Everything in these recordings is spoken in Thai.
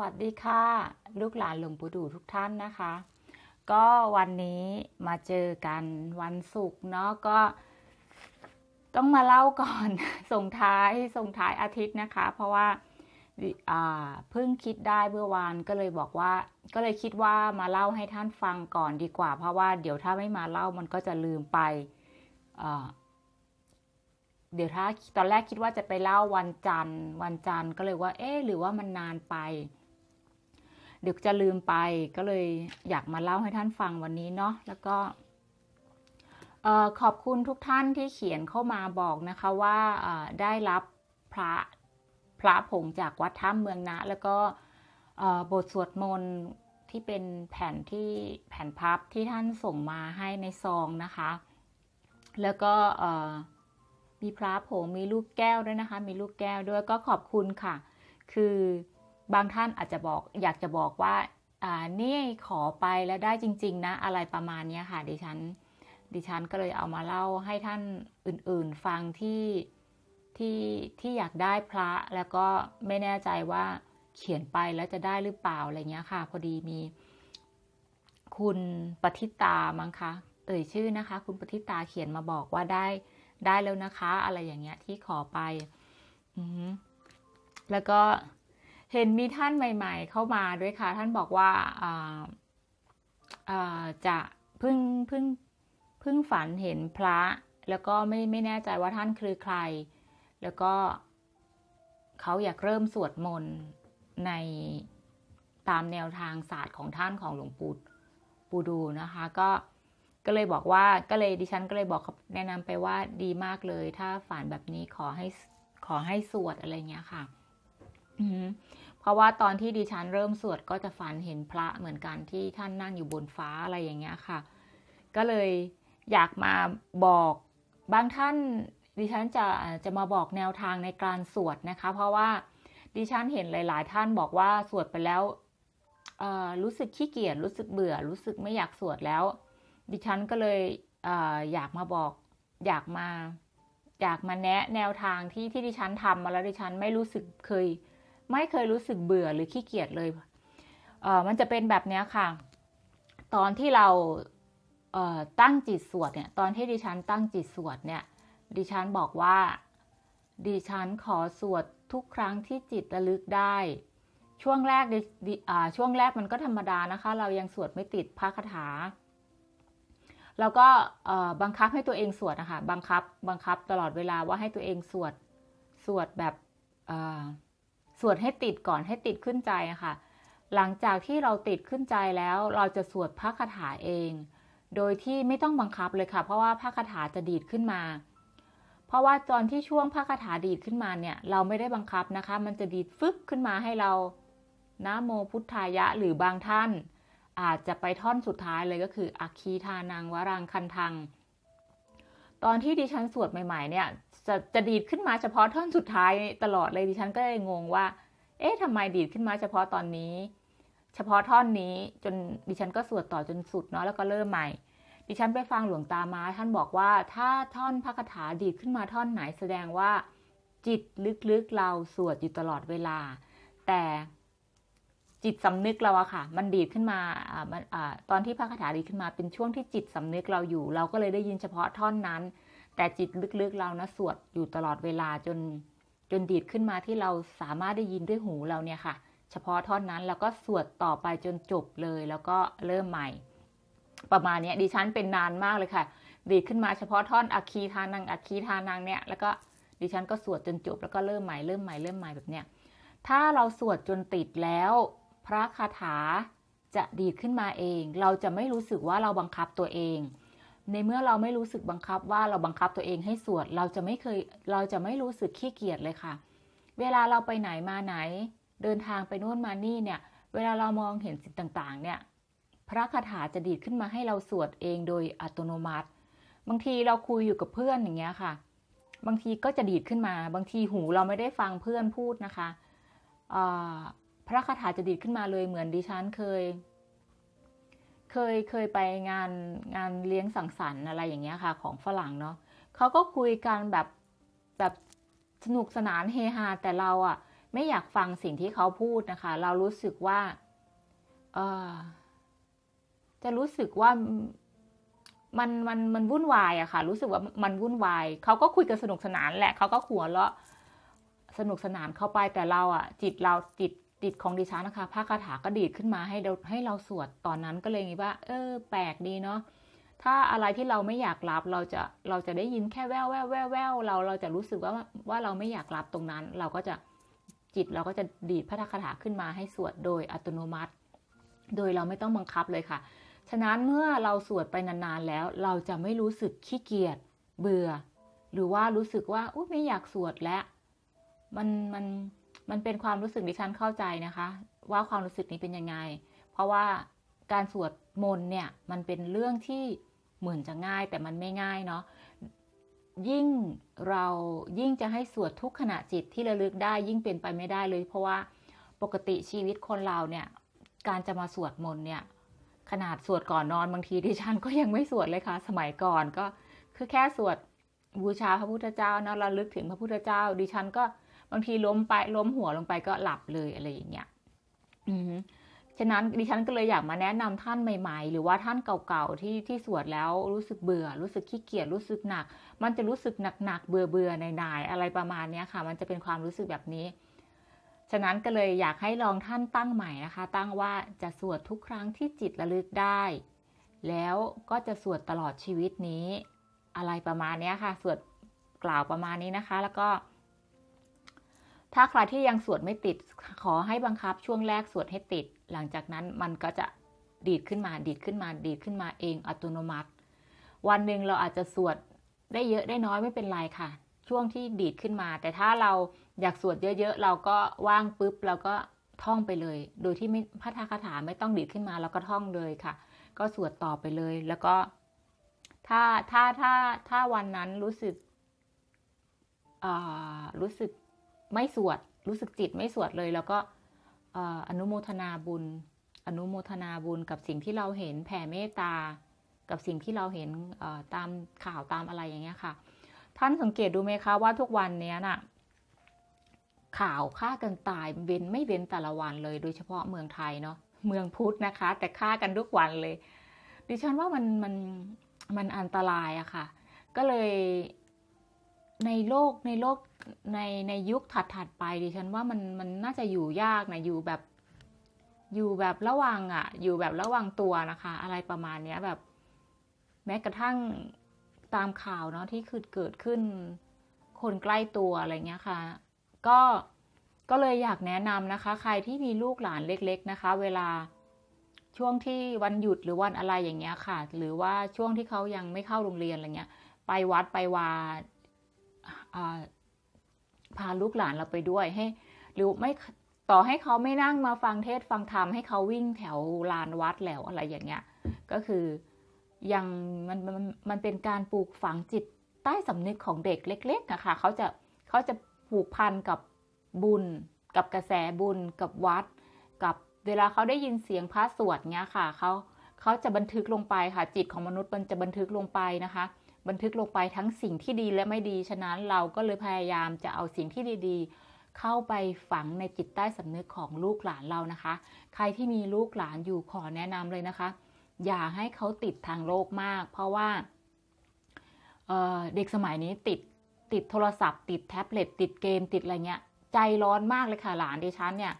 วัสดีค่ะ ลูกหลานหลวงปู่ดูทุกท่านนะคะ ก็วันนี้มาเจอกันวันศุกร์เนาะก็ ต้องมาเล่าก่อน ส่งท้ายส่งท้ายอาทิตย์นะคะ เพราะว่าเพิ่งคิดได้เมื่อวานก็เลยบอกว่า ก็เลยคิดว่ามาเล่าให้ท่านฟังก่อนดีกว่า เพราะว่าเดี๋ยวถ้าไม่มาเล่ามันก็จะลืมไปเดี๋ยวถ้าตอนแรกคิดว่าจะไปเล่าวันจันทร์วันจันทร์ก็เลยว่า เอ๊หรือว่ามันนานไป ดี๋ยวจะลืมไปก็เลยอยากมาเล่าให้ท่านฟังวันนี้เนาะแล้วก็ขอบคุณทุกท่านที่เขียนเข้ามาบอกนะคะว่าได้รับพระพระผงจากวัดถ้ำเมืองนะ แล้วก็บทสวดมนต์ที่เป็นแผ่นที่แผ่นพับที่ท่านส่งมาให้ในซองนะคะ แล้วก็มีพระผงมีลูกแก้วด้วยนะคะ มีลูกแก้วด้วยก็ขอบคุณค่ะ คือ บางท่านอาจจะบอกอยากจะบอกว่าอ่านี่ขอไปแล้วได้จริง ๆ นะ อะไรประมาณนี้ค่ะดิฉันดิฉันก็เลยเอามาเล่าให้ท่านอื่นๆฟังที่ที่ที่อยากได้พระแล้วก็ไม่แน่ใจว่าเขียนไปแล้วจะได้หรือเปล่าอะไรเงี้ยค่ะ พอดีมี คุณปฏิตามั้งคะเอ่ยชื่อนะคะ คุณปฏิตาเขียนมาบอกว่าได้ได้แล้วนะคะ อะไรอย่างเงี้ยที่ขอไป อืแล้วก็ เห็นมีท่านใหม่ ๆ เข้ามาด้วยค่ะ ท่านบอกว่าจะพึ่งพึ่งพึ่งฝันเห็นพระ แล้วก็ไม่ไม่แน่ใจว่าท่านคือใคร แล้วก็เขาอยากเริ่มสวดมนต์ในตามแนวทางศาสตร์ของท่านของหลวงปู่ปูดูนะคะ ก็ก็เลยบอกว่าก็เลยดิฉันก็เลยบอกแนะนำไปว่าดีมากเลย ถ้าฝันแบบนี้ขอให้ขอให้สวดอะไรเงี้ยค่ะ เพราะว่าตอนที่ดิฉันเริ่มสวดก็จะฝันเห็นพระเหมือนกันที่ท่านนั่งอยู่บนฟ้าอะไรอย่างเงี้ยค่ะ ก็เลยอยากมาบอกบางท่านดิฉันจะจะมาบอกแนวทางในการสวดนะคะ เพราะว่าดิฉันเห็นหลาย ๆ ท่านบอกว่าสวดไปแล้วรู้สึกขี้เกียจรู้สึกเบื่อ รู้สึกไม่อยากสวดแล้ว ดิฉันก็เลยเออยากมาบอก อยากมา อยากมาแนะแนวทางที่ที่ดิฉันทำมาแล้วดิฉันไม่รู้สึกเคย ไม่เคยรู้สึกเบื่อหรือขี้เกียจเลยเออมันจะเป็นแบบนี้ค่ะ ตอนที่เราเตั้งจิตสวดเนี่ยตอนที่ดิฉันตั้งจิตสวดเนี่ยดิฉันบอกว่าดิฉันขอสวดทุกครั้งที่จิตระลึกได้ ช่วงแรกช่วงแรกมันก็ธรรมดานะคะ เรายังสวดไม่ติดพระคาถา แล้วก็บังคับให้ตัวเองสวดนะคะบังคับบังคับตลอดเวลาว่าให้ตัวเองสวดสวดแบบ สวดให้ติดก่อนให้ติดขึ้นใจนะคะหลังจากที่เราติดขึ้นใจแล้วเราจะสวดพระคาถาเอง โดยที่ไม่ต้องบังคับเลยค่ะ เพราะว่าพระคาถาจะดีดขึ้นมา เพราะว่าตอนที่ช่วงพระคาถาดีดขึ้นมาเนี่ยเราไม่ได้บังคับนะคะ มันจะดีดฟึกขึ้นมาให้เรานะโมพุทธายะหรือบางท่าน อาจจะไปท่อนสุดท้ายเลยก็คืออัคีทานังวรังคันทัง ตอนที่ดิฉันสวดใหม่ ๆ เนี่ย จะจะดีดขึ้นมาเฉพาะท่อนสุดท้ายตลอดเลยดิฉันก็เลยงงว่า เอ๊ะทำไมดีดขึ้นมาเฉพาะตอนนี้ เฉพาะท่อนนี้จนดิฉันก็สวดต่อจนสุดเนาะแล้วก็เริ่มใหม่ ดิฉันไปฟังหลวงตามา ท่านบอกว่าถ้าท่อนพระคาถาดีดขึ้นมาท่อนไหนแสดงว่า จิตลึกๆเราสวดอยู่ตลอดเวลา แต่ จิตสำนึกเราอะค่ะ มันดีดขึ้นมาตอนที่พระคาถาดีขึ้นมาเป็นช่วงที่จิตสำนึกเราอยู่ เราก็เลยได้ยินเฉพาะท่อนนั้น แต่จิตลึกๆเรานะสวดอยู่ตลอดเวลาจนจนดีดขึ้นมาที่เราสามารถได้ยินด้วยหูเราเนี่ยค่ะ เฉพาะท่อนนั้นแล้วก็สวดต่อไปจนจบเลยแล้วก็เริ่มใหม่ ประมาณนี้ดิฉันเป็นนานมากเลยค่ะ ดีดขึ้นมาเฉพาะท่อนอัคีทานังอัคีทานังเนี่ยแล้วก็ดิฉันก็สวดจนจบแล้วก็เริ่มใหม่เริ่มใหม่เริ่มใหม่แบบเนี้ยถ้าเราสวดจนติดแล้ว พระคาถาจะดีดขึ้นมาเอง เราจะไม่รู้สึกว่าเราบังคับตัวเอง ในเมื่อเราไม่รู้สึกบังคับว่าเราบังคับตัวเองให้สวด เราจะไม่เคย เราจะไม่รู้สึกขี้เกียจเลยค่ะ เวลาเราไปไหนมาไหน เดินทางไปโน่นมานี่เนี่ย เวลาเรามองเห็นสิ่งต่างๆ เนี่ย พระคาถาจะดีดขึ้นมาให้เราสวดเองโดยอัตโนมัติ บางทีเราคุยอยู่กับเพื่อนอย่างเงี้ยค่ะ บางทีก็จะดีดขึ้นมา บางทีหูเราไม่ได้ฟังเพื่อนพูดนะคะ พระคาถาจะดีดขึ้นมาเลยเหมือนดิฉันเคย เคยเคยไปงานงานเลี้ยงสังสรรค์อะไรอย่างเงี้ยค่ะ ของฝรั่งเนาะเขาก็คุยกันแบบแบบสนุกสนานเฮฮาแต่เราอะไม่อยากฟังสิ่งที่เขาพูดนะคะ เรารู้สึกว่าเออจะรู้สึกว่ามันมันมันวุ่นวายอะค่ะ รู้สึกว่ามันวุ่นวายเขาก็คุยกันสนุกสนานแหละเขาก็หัวเราะสนุกสนานเข้าไปแต่เราอะจิตเราจิต จิตของดิฉันนะคะพระคาถาก็ดีดขึ้นมาให้เราให้เราสวดตอนนั้นก็เลยงี้ว่า เออ แปลกดีเนาะถ้าอะไรที่เราไม่อยากรับเราจะเราจะได้ยินแค่แววแววแววแววเราเราจะรู้สึกว่าว่าเราไม่อยากรับตรงนั้น เราก็จะจิตเราก็จะดีดพระคาถาขึ้นมาให้สวดโดยอัตโนมัติ โดยเราไม่ต้องบังคับเลยค่ะ ฉะนั้นเมื่อเราสวดไปนานๆแล้ว เราจะไม่รู้สึกขี้เกียจเบื่อ หรือว่ารู้สึกว่าอุ้ยไม่อยากสวดแล้วมันมัน มันเป็นความรู้สึกดิฉันเข้าใจนะคะ ว่าความรู้สึกนี้เป็นยังไง เพราะว่าการสวดมนต์เนี่ยมันเป็นเรื่องที่เหมือนจะง่ายแต่มันไม่ง่ายเนาะยิ่งเรายิ่งจะให้สวดทุกขณะจิตที่ระลึกได้ยิ่งเป็นไปไม่ได้เลย เพราะว่าปกติชีวิตคนเราเนี่ยการจะมาสวดมนต์เนี่ยขนาดสวดก่อนนอนบางทีดิฉันก็ยังไม่สวดเลยค่ะ สมัยก่อนก็คือแค่สวดบูชาพระพุทธเจ้านะระลึกถึงพระพุทธเจ้า ดิฉันก็ บางทีล้มไปล้มหัวลงไปก็หลับเลยอะไรอย่างเงี้ยอืมฉะนั้นดิฉันก็เลยอยากมาแนะนำท่านใหม่ ๆ หรือว่าท่านเก่าๆที่ที่สวดแล้วรู้สึกเบื่อ รู้สึกขี้เกียจรู้สึกหนัก มันจะรู้สึกหนักๆเบื่อเบื่อหน่ายๆอะไรประมาณนี้ค่ะ มันจะเป็นความรู้สึกแบบนี้ ฉะนั้นก็เลยอยากให้ลองท่านตั้งใหม่นะคะ ตั้งว่าจะสวดทุกครั้งที่จิตระลึกได้ แล้วก็จะสวดตลอดชีวิตนี้ อะไรประมาณนี้ค่ะ สวดกล่าวประมาณนี้นะคะ แล้วก็ ถ้าใครที่ยังสวดไม่ติด ขอให้บังคับช่วงแรกสวดให้ติด หลังจากนั้นมันก็จะดีดขึ้นมาดีดขึ้นมาดีดขึ้นมาเองอัตโนมัติ วันหนึ่งเราอาจจะสวดได้เยอะได้น้อยไม่เป็นไรค่ะ ช่วงที่ดีดขึ้นมา แต่ถ้าเราอยากสวดเยอะๆ เราก็ว่างปุ๊บเราก็ท่องไปเลย โดยที่ไม่พัฒคาถาไม่ต้องดีดขึ้นมาเราก็ท่องเลยค่ะ ก็สวดต่อไปเลยแล้วก็ ถ้าถ้าถ้าถ้าวันนั้นรู้สึกรู้สึก ไม่สวดรู้สึกจิตไม่สวดเลย แล้วก็อนุโมทนาบุญ อนุโมทนาบุญกับสิ่งที่เราเห็นแผ่เมตตา กับสิ่งที่เราเห็นตามข่าวตามอะไรอย่างเงี้ยค่ะ ท่านสังเกตดูไหมคะว่าทุกวันเนี้ยน่ะข่าวฆ่ากันตายเว้นไม่เว้นแต่ละวันเลย โดยเฉพาะเมืองไทยเนาะเมืองพุทธนะคะ แต่ฆ่ากันทุกวันเลย ดิฉันว่ามันมันมันอันตรายอะค่ะ ก็เลย ในโลกในโลกในในยุคถัดๆไปดิฉันว่ามันมันน่าจะอยู่ยากนะอยู่แบบอยู่แบบระวังอะ่ะ อยู่แบบระวังตัวนะคะ อะไรประมาณเนี้ยแบบ แม้กระทั่งตามข่าวเนาะที่คือเกิดขึ้น คนใกล้ตัวอะไรเงี้ยค่ะ ก็ก็เลยอยากแนะนำนะคะ ใครที่มีลูกหลานเล็ก ๆนะคะ เวลาช่วงที่วันหยุดหรือวันอะไรอย่างเงี้ยค่ะ หรือว่าช่วงที่เขายังไม่เข้าโรงเรียนอะไรเงี้ย ไปวัดไปวา พาลูกหลานเราไปด้วยให้ หรือไม่ต่อให้เขาไม่นั่งมาฟังเทศฟังธรรมให้เขาวิ่งแถวลานวัดแล้วอะไรอย่างเงี้ย ก็คือยังมันมันมันเป็นการปลูกฝังจิตใต้สำนึกของเด็กเล็กๆนะคะเขาจะเขาจะผูกพันกับบุญ กับกระแสบุญ กับวัด กับเวลาเขาได้ยินเสียงพระสวดเงี้ยค่ะเขาเขาจะบันทึกลงไปค่ะจิตของมนุษย์มันจะบันทึกลงไปนะคะ บันทึกลงไปทั้งสิ่งที่ดีและไม่ดี ฉะนั้นเราก็เลยพยายามจะเอาสิ่งที่ดีๆ เข้าไปฝังในจิตใต้สำนึกของลูกหลานเรานะคะ ใครที่มีลูกหลานอยู่ขอแนะนำเลยนะคะ อย่าให้เขาติดทางโลกมาก เพราะว่าเเด็กสมัยนี้ติดติดโทรศัพท์ ติดแท็บเล็ตติดเกมติดอะไรเงี้ย ใจร้อนมากเลยค่ะหลานดิฉันเนี่ย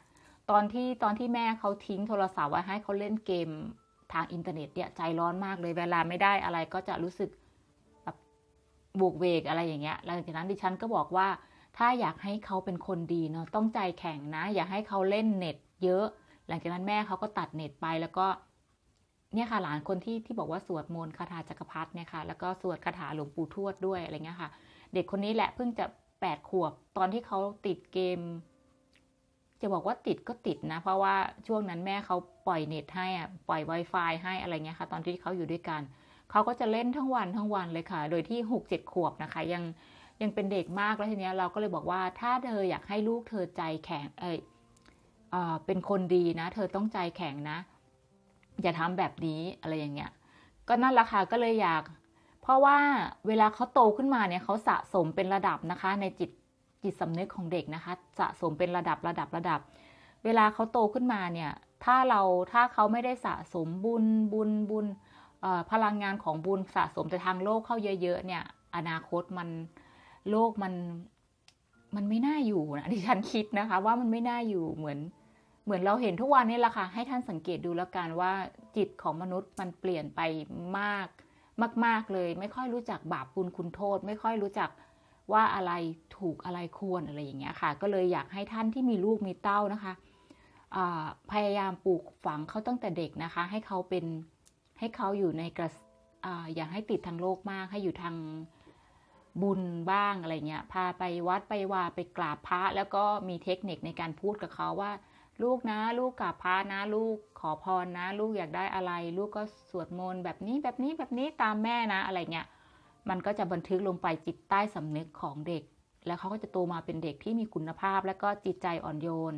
ตอนที่ตอนที่แม่เขาทิ้งโทรศัพท์ไว้ให้เขาเล่นเกมทางอินเทอร์เน็ตเนี่ยใจร้อนมากเลยเวลาไม่ได้อะไรก็จะรู้สึก บวกเวกอะไรอย่างเงี้ยหลังจากนั้นดิฉันก็บอกว่า ถ้าอยากให้เขาเป็นคนดีเนาะต้องใจแข็งนะ อย่าให้เขาเล่นเน็ต เยอะ หลังจากนั้นแม่เขาก็ตัดเน็ตไปแล้วก็ เนี่ยค่ะหลานคนที่ที่บอกว่าสวดมนต์คาถาจักรพรรดิเนี่ยค่ะแล้วก็สวดคาถาหลวงปู่ทวดด้วยอะไรเงี้ยค่ะ เด็กคนนี้แหละเพิ่งจะแปดขวบตอนที่เขาติดเกม จะบอกว่าติดก็ติดนะ เพราะว่าช่วงนั้นแม่เขาปล่อยเน็ตให้อะปล่อย Wi-Fi ให้อะไรเงี้ยค่ะ ตอนที่เขาอยู่ด้วยกัน เขาก็จะเล่นทั้งวันทั้งวันเลยค่ะ โดยที่หกเจ็ดขวบนะคะ ยังยังเป็นเด็กมากแล้วทีเนี้ยเราก็เลยบอกว่าถ้าเธออยากให้ลูกเธอใจแข็งเอยเอเป็นคนดีนะ เธอต้องใจแข็งนะ อย่าทำแบบนี้อะไรอย่างเงี้ยก็นั่นแหละค่ะก็เลยอยาก เพราะว่าเวลาเขาโตขึ้นมาเนี่ยเขาสะสมเป็นระดับนะคะ ในจิตจิตสำนึกของเด็กนะคะ สะสมเป็นระดับระดับระดับ เวลาเขาโตขึ้นมาเนี่ย ถ้าเราถ้าเขาไม่ได้สะสมบุญบุญบุญเอ่อ พลังงานของบุญสะสมแต่ทางโลกเข้าเยอะๆเนี่ย อนาคตมันโลกมันมันไม่น่าอยู่นะดิฉันคิดนะคะ ว่ามันไม่น่าอยู่เหมือน เหมือนเราเห็นทุกวันนี้แหละค่ะให้ท่านสังเกตดูแล้วกันว่าจิตของมนุษย์มันเปลี่ยนไปมากมาก ๆเลย ไม่ค่อยรู้จักบาปบุญคุณโทษ ไม่ค่อยรู้จักว่าอะไรถูกอะไรควรอะไรอย่างเงี้ยค่ะ ก็เลยอยากให้ท่านที่มีลูกมีเต้านะคะพยายามปลูกฝังเขาตั้งแต่เด็กนะคะ ให้เขาเป็น ให้เขาอยู่ในกระอ่าอย่าให้ติดทางโลกมาก ให้อยู่ทางบุญบ้างอะไรเงี้ย พาไปวัดไปวาไปกราบพระ แล้วก็มีเทคนิคในการพูดกับเขาว่า ลูกนะ ลูกกราบพระนะ ลูกขอพรนะ ลูกอยากได้อะไร ลูกก็สวดมนต์แบบนี้แบบนี้แบบนี้ตามแม่นะอะไรเงี้ย มันก็จะบันทึกลงไปจิตใต้สำนึกของเด็ก แล้วเขาก็จะโตมาเป็นเด็กที่มีคุณภาพ และก็จิตใจอ่อนโยน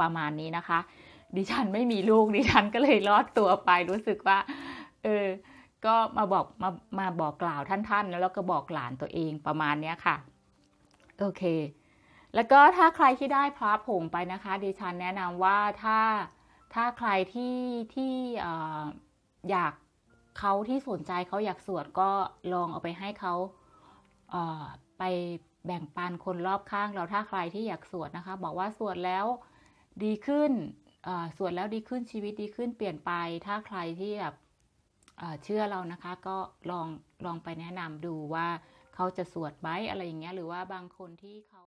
ประมาณนี้นะคะ ดิฉันไม่มีลูกดิฉันก็เลยรอดตัวไปรู้สึกว่า เออ ก็มาบอกมามาบอกกล่าวท่านๆแล้วก็บอกหลานตัวเองประมาณเนี้ยค่ะ โอเค แล้วก็ถ้าใครที่ได้พระผงไปนะคะ ดิฉันแนะนำว่าถ้าถ้าใครที่ที่ออยากเขาที่สนใจเขาอยากสวดก็ลองเอาไปให้เขาเออไปแบ่งปันคนรอบข้างเราถ้าใครที่อยากสวดนะคะ บอกว่าสวดแล้วดีขึ้น สวดแล้วดีขึ้นชีวิตดีขึ้นเปลี่ยนไป ถ้าใครที่แบบเชื่อเรานะคะ ก็ลองลองไปแนะนำดูว่าเขาจะสวดไหมอะไรอย่างเงี้ย หรือว่าบางคนที่เขา